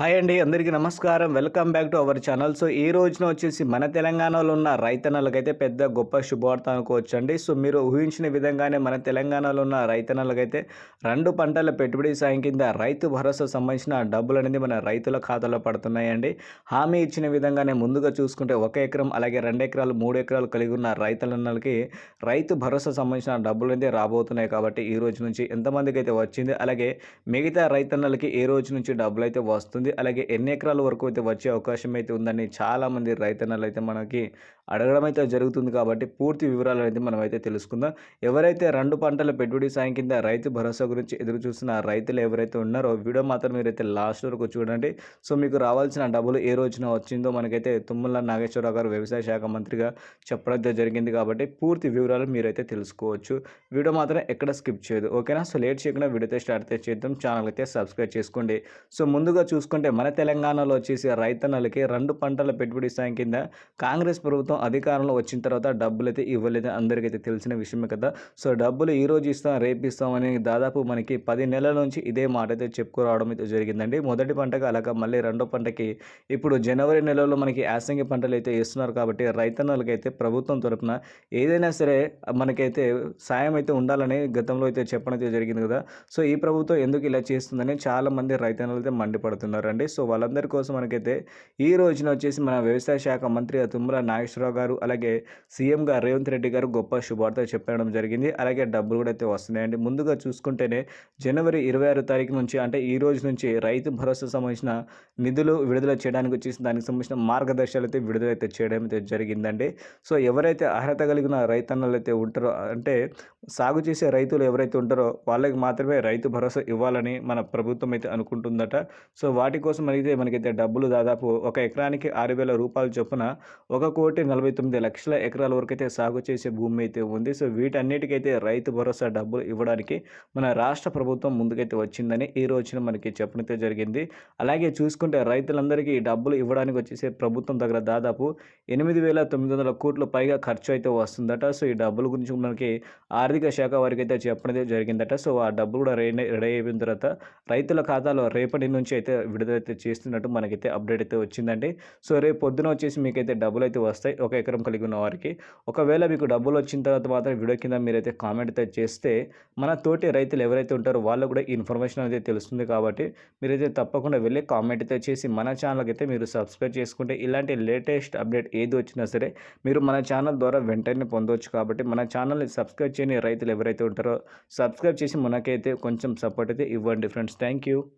Hi అండి అందరికీ నమస్కారం. Welcome back to our channel. So ఈ రోజున వచ్చేసి మన తెలంగాణలో ఉన్న రైతన్నలకైతే పెద్ద గొప్ప శుభవార్త అనుకోవచ్చు అండి సో మీరు ఊహించిన విధంగానే మన తెలంగాణలో ఉన్న రైతన్నలకైతే రెండు పంటల పెట్టుబడి సాయం కింద రైతు భరోసా సంబంధించిన డబ్బులు అనేది మన రైతుల ఖాతాలో పడుతున్నాయండి. హామీ ఇచ్చిన విధంగానే ముందుగా చూసుకుంటే ఒక ఎకరం అలాగే రెండు ఎకరాలు మూడు ఎకరాలు కలిగి ఉన్న రైతులన్నలకి రైతు భరోసా సంబంధించిన డబ్బులు అనేది రాబోతున్నాయి కాబట్టి ఈ రోజు నుంచి ఎంతమందికి అయితే వచ్చింది అలాగే మిగతా రైతన్నలకి ఏ రోజు నుంచి డబ్బులు అయితే వస్తుంది. అలాగే ఎన్ని ఎకరాల వరకు అయితే వచ్చే అవకాశం అయితే ఉందని చాలామంది రైతన్నలు అయితే మనకి అడగడం అయితే జరుగుతుంది కాబట్టి పూర్తి వివరాలు అనేది మనం అయితే తెలుసుకుందాం. ఎవరైతే రెండు పంటల పెట్టుబడి సాయం కింద రైతు భరోసా గురించి ఎదురు చూస్తున్న రైతులు ఎవరైతే ఉన్నారో వీడియో మాత్రం మీరైతే లాస్ట్ వరకు చూడండి. సో మీకు రావాల్సిన డబ్బులు ఏ రోజున వచ్చిందో మనకైతే తుమ్మల నాగేశ్వరరావు గారు వ్యవసాయ శాఖ మంత్రిగా చెప్పడం జరిగింది కాబట్టి పూర్తి వివరాలు మీరైతే తెలుసుకోవచ్చు. వీడియో మాత్రం ఎక్కడ స్కిప్ చేయదు. ఓకేనా? సో లేట్ చేయకుండా వీడియో స్టార్ట్ అయితే చేద్దాం. ఛానల్ అయితే సబ్స్క్రైబ్ చేసుకోండి. సో ముందుగా చూసుకుంటే మన తెలంగాణలో వచ్చేసి రైతన్నలకి రెండు పంటల పెట్టుబడి సాయం కింద కాంగ్రెస్ ప్రభుత్వం అధికారంలో వచ్చిన తర్వాత డబ్బులు అయితే ఇవ్వలేదు అందరికైతే తెలిసిన విషయమే కదా. సో డబ్బులు ఈ రోజు ఇస్తాం రేపు అని దాదాపు మనకి పది నెలల నుంచి ఇదే మాట అయితే చెప్పుకురావడం అయితే జరిగిందండి. మొదటి పంటకు అలాగా మళ్ళీ రెండో పంటకి ఇప్పుడు జనవరి నెలలో మనకి యాసంగి పంటలు అయితే వేస్తున్నారు కాబట్టి రైతన్నలకైతే ప్రభుత్వం తరపున ఏదైనా సరే మనకైతే సాయం అయితే ఉండాలని గతంలో అయితే చెప్పడం అయితే జరిగింది కదా. సో ఈ ప్రభుత్వం ఎందుకు ఇలా చేస్తుందని చాలామంది రైతన్నలు అయితే మండిపడుతున్నారండి. సో వాళ్ళందరి కోసం మనకైతే ఈ రోజున వచ్చేసి మన వ్యవసాయ శాఖ మంత్రి తుమ్మల నాగేశ్వరరావు గారు అలాగే సీఎంగా రేవంత్ రెడ్డి గారు గొప్ప శుభార్త చెప్పడం జరిగింది. అలాగే డబ్బులు కూడా అయితే వస్తున్నాయండి. ముందుగా చూసుకుంటేనే జనవరి ఇరవై ఆరు తారీఖు నుంచి అంటే ఈ రోజు నుంచి రైతు భరోసా సంబంధించిన నిధులు విడుదల చేయడానికి వచ్చేసి దానికి సంబంధించిన మార్గదర్శకాలు అయితే విడుదల అయితే చేయడం అయితే జరిగిందండి. సో ఎవరైతే అర్హత కలిగిన రైతన్నలు అయితే ఉంటారో అంటే సాగు చేసే రైతులు ఎవరైతే ఉంటారో వాళ్ళకి మాత్రమే రైతు భరోసా ఇవ్వాలని మన ప్రభుత్వం అయితే అనుకుంటుందట. సో వాటి కోసం అయితే మనకైతే డబ్బులు దాదాపు ఒక ఎకరానికి ఆరు వేల రూపాయల చొప్పున ఒక కోటి నలభై నలభై తొమ్మిది లక్షల ఎకరాల వరకు అయితే సాగు చేసే భూమి అయితే ఉంది. సో వీటన్నిటికైతే రైతు భరోసా డబ్బులు ఇవ్వడానికి మన రాష్ట్ర ప్రభుత్వం ముందుకైతే వచ్చిందని ఈ రోజున మనకి చెప్పడంతో జరిగింది. అలాగే చూసుకుంటే రైతులందరికీ ఈ డబ్బులు ఇవ్వడానికి వచ్చేసి ప్రభుత్వం దగ్గర దాదాపు ఎనిమిది వేల తొమ్మిది వందల కోట్ల పైగా ఖర్చు అయితే వస్తుందట. సో ఈ డబ్బుల గురించి మనకి ఆర్థిక శాఖ వారికి అయితే చెప్పడం జరిగిందట. సో ఆ డబ్బులు కూడా రెడీ రెడీ అయిపోయిన తర్వాత రైతుల ఖాతాలో రేపటి నుంచి అయితే విడుదలైతే చేస్తున్నట్టు మనకైతే అప్డేట్ అయితే వచ్చిందండి. సో రేపు పొద్దున వచ్చేసి మీకైతే డబ్బులు అయితే వస్తాయి. ఒక ఎకరం కలిగి ఉన్న వారికి. ఒకవేళ మీకు డబ్బులు వచ్చిన తర్వాత మాత్రం వీడియో కింద మీరైతే కామెంట్ అయితే చేస్తే మన తోటి రైతులు ఎవరైతే ఉంటారో వాళ్ళు కూడా ఇన్ఫర్మేషన్ అయితే తెలుస్తుంది కాబట్టి మీరైతే తప్పకుండా వెళ్ళి కామెంట్ అయితే చేసి మన ఛానల్కి అయితే మీరు సబ్స్క్రైబ్ చేసుకుంటే ఇలాంటి లేటెస్ట్ అప్డేట్ ఏది వచ్చినా సరే మీరు మన ఛానల్ ద్వారా వెంటనే పొందవచ్చు కాబట్టి మన ఛానల్ని సబ్స్క్రైబ్ చేయని రైతులు ఎవరైతే ఉంటారో సబ్స్క్రైబ్ చేసి మనకైతే కొంచెం సపోర్ట్ అయితే ఇవ్వండి ఫ్రెండ్స్. Thank you.